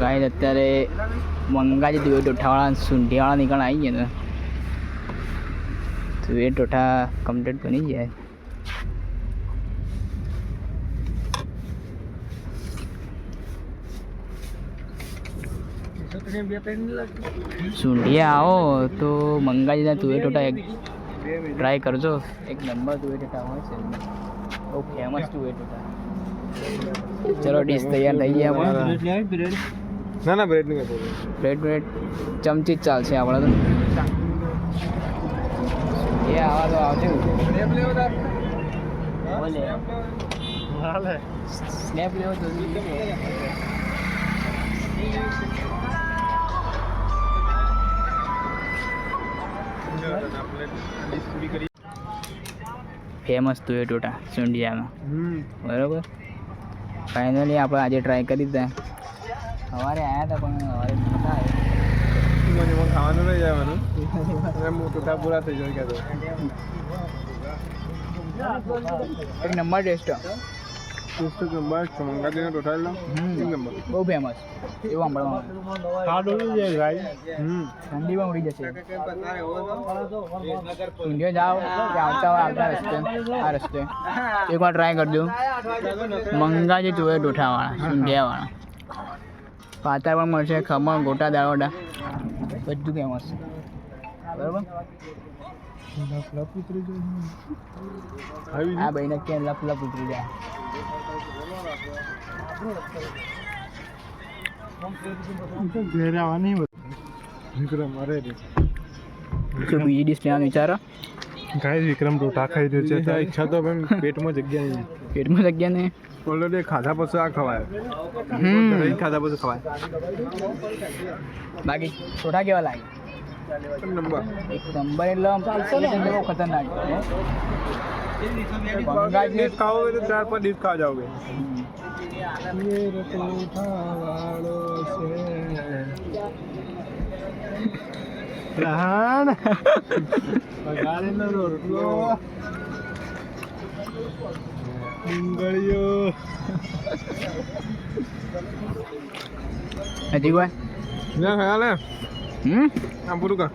ગાય અત્યારે મંગાજી તુવેર ટોઠાવાળા સુંઢીવાળા નીકળ આવી ગયા ને તુવેર ટોઠા કમ્પ્લીટ બની જાય. સુંઢિયા, આવો. તો મંગાજીના તુએ ટોટા એક ટ્રાય કરજો. એક નંબર તુએ ટોટા હોય છે. બહુ ફેમસ તુએ ટોટા ચલો ડીશ તૈયાર થઈ ગયા ના ના બ્રેડ નહીં કરતો પ્લેટ પ્લેટ ચમચી જ ચાલશે આપણે તો. એ આવા તો આવજો. સ્નેપ લેવો તો ફેમસ તુવેર ટોટા સુંડિયામાં બરાબર? ફાઇનલી આપણે આજે ટ્રાય કરી દીધા. સવારે આવ્યા હતા પણ સવારે નહોતા મને એમાં ખાવાનું નહીં જવાનું. એમ ટોટા પૂરા થઈ જાય કહેતો એક નંબર ટેસ્ટ તો નંબર મંગાજીને એક નંબર. બહુ ફેમસ એવું સાંભળવાનું ખાડો નહીં જાય ભાઈ. હમ. ઠંડીમાં ઉડી જશે. ઊંધિયો જાઓ કે આવતા હોય આવતા રસ્તે. આ રસ્તે. એકવાર ટ્રાય કરજો. મંગાજી તુવેર ટોઠાવાળા સુંઢિયાવાળા પાતા પણ મળશે ખમણ ગોટા દાળોડા બધું કેમ બરાબર? જાય આવી આ ભાઈને ક્યાં લપ લપ ઉતરી જાય ઘેર આવવાની બીજી ડીશ લેવાનું વિચારો? ગાય વિક્રમ રોટા ખાઈ રહ્યો છે. તો ઈચ્છા તો પણ પેટમાં જગ્યા નહીં. પેટમાં જગ્યા નહીં. ઓલરેડી ખાધા પછી આ ખવાય. હમ. ખાધા પછી ખવાય. બાકી છોટા કેવા લાગે? નંબર. એક નંબર એટલે આમ બહુ ખતરનાક છે. બંગાળ ડીશ ખાવો હોય તો ચાર પાંચ ડીશ ખાવા જાઓગે રાણ બગાડેલો રોટલો. ડુંગળીઓ હજી કોઈ? ના ખ્યાલ હમ? આમ પૂરું કર.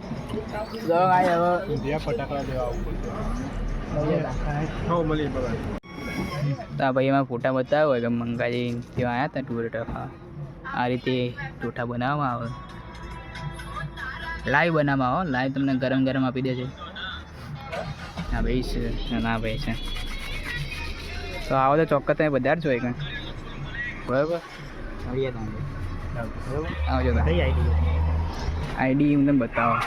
ચલો ગાઈ હવે. ઇન્ડિયા ફટાકડા દેવા આવું હો મળી બરાબર તો ભાઈ એમાં ફોટા બતાવ્યો હોય કે મંગાજી ત્યાં આવ્યા હતા ટુર આ રીતે ટોઠા બનાવવામાં આવે. લાઈવ બનાવવામાં આવે લાઈવ તમને ગરમ ગરમ આપી દે છે હા ભાઈ છે. ના ભાઈ છે. તો આવો તો ચોક્કસ તમે બધા જ હોય કંઈ. બરાબર? આવીએ તમે. આવજો આઈડી હું તમને બતાવો.